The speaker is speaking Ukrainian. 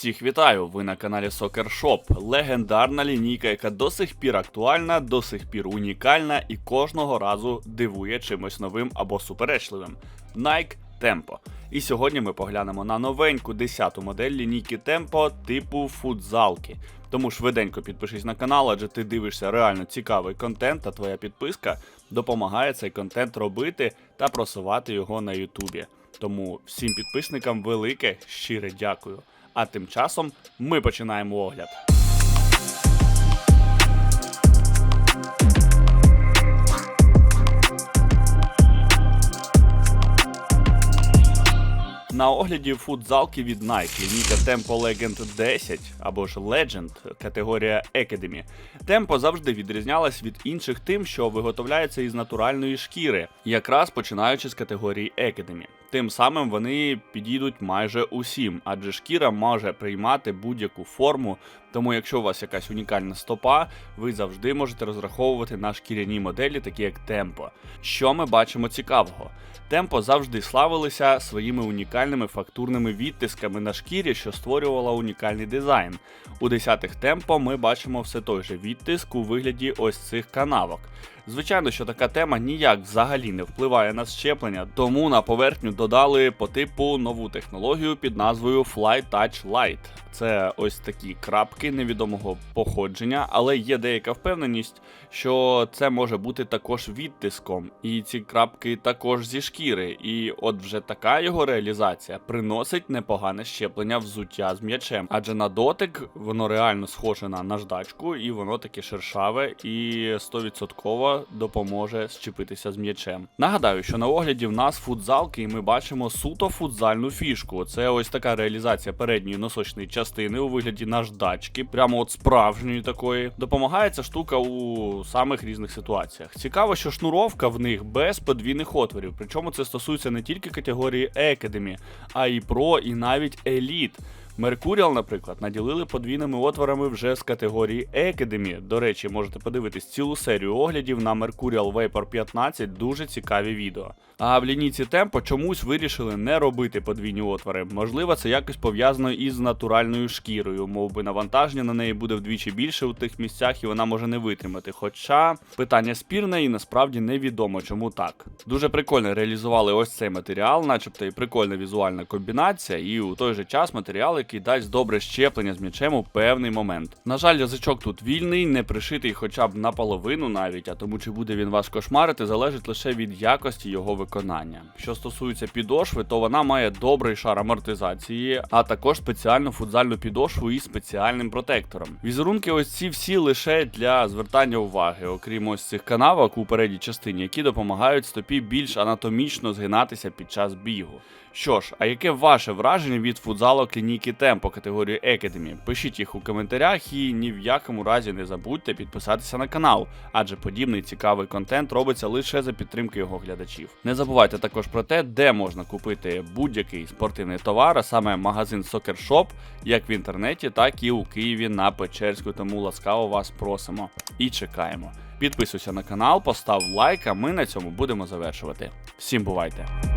Всіх вітаю! Ви на каналі Soccer Shop. Легендарна лінійка, яка до сих пір актуальна, до сих пір унікальна і кожного разу дивує чимось новим або суперечливим. Nike Tempo. І сьогодні ми поглянемо на новеньку 10-ту модель лінійки Tempo типу футзалки. Тому швиденько підпишись на канал, адже ти дивишся реально цікавий контент, а твоя підписка допомагає цей контент робити та просувати його на Ютубі. Тому всім підписникам велике щире дякую. А тим часом ми починаємо огляд. На огляді футзалки від Nike, лінійка Tempo Legend 10 або ж Legend, категорія Academy. Tempo завжди відрізнялась від інших тим, що виготовляється із натуральної шкіри, якраз починаючи з категорії Academy. Тим самим вони підійдуть майже усім, адже шкіра може приймати будь-яку форму. Тому, якщо у вас якась унікальна стопа, ви завжди можете розраховувати на шкіряні моделі, такі як Tempo. Що ми бачимо цікавого? Темпо завжди славилися своїми унікальними фактурними відтисками на шкірі, що створювала унікальний дизайн. У 10-х темпо ми бачимо все той же відтиск у вигляді ось цих канавок. Звичайно, що така тема ніяк взагалі не впливає на щеплення, тому на поверхню додали по типу нову технологію під назвою Fly Touch Light. Це ось такі крапки невідомого походження, але є деяка впевненість, що це може бути також відтиском, і ці крапки також зі шкіри. І от вже така його реалізація приносить непогане щеплення взуття з м'ячем, адже на дотик воно реально схоже на наждачку, і воно таке шершаве і 100% допоможе щепитися з м'ячем. Нагадаю, що на огляді в нас футзалки, і ми бачимо суто футзальну фішку. Це ось така реалізація передньої носочної частини у вигляді наждачки, прямо от справжньої такої. Допомагає ця штука у самих різних ситуаціях. Цікаво, що шнуровка в них без подвійних отворів. Причому це стосується не тільки категорії Academy, а і Pro, і навіть Elite. Mercurial, наприклад, наділили подвійними отворами вже з категорії Academy. До речі, можете подивитись цілу серію оглядів на Mercurial Vapor 15, дуже цікаві відео. А в лінійці Tempo чомусь вирішили не робити подвійні отвори. Можливо, це якось пов'язано із натуральною шкірою, мов би навантаження на неї буде вдвічі більше у тих місцях, і вона може не витримати. Хоча питання спірне і насправді невідомо, чому так. Дуже прикольно реалізували ось цей матеріал, начебто і прикольна візуальна комбінація, і у той же час матеріал, який дасть добре щеплення з м'ячем у певний момент. На жаль, язичок тут вільний, не пришитий хоча б наполовину навіть, а тому чи буде він вас кошмарити, залежить лише від якості його виконання. Що стосується підошви, то вона має добрий шар амортизації, а також спеціальну футзальну підошву із спеціальним протектором. Візерунки ось ці всі лише для звертання уваги, окрім ось цих канавок у передній частині, які допомагають стопі більш анатомічно згинатися під час бігу. Що ж, а яке ваше враження від футзалок лінійки Tempo категорії Academy? Пишіть їх у коментарях і ні в якому разі не забудьте підписатися на канал, адже подібний цікавий контент робиться лише за підтримки його глядачів. Не забувайте також про те, де можна купити будь-який спортивний товар, а саме магазин Soccer Shop, як в інтернеті, так і у Києві на Печерську. Тому ласкаво вас просимо і чекаємо. Підписуйся на канал, постав лайк, а ми на цьому будемо завершувати. Всім бувайте!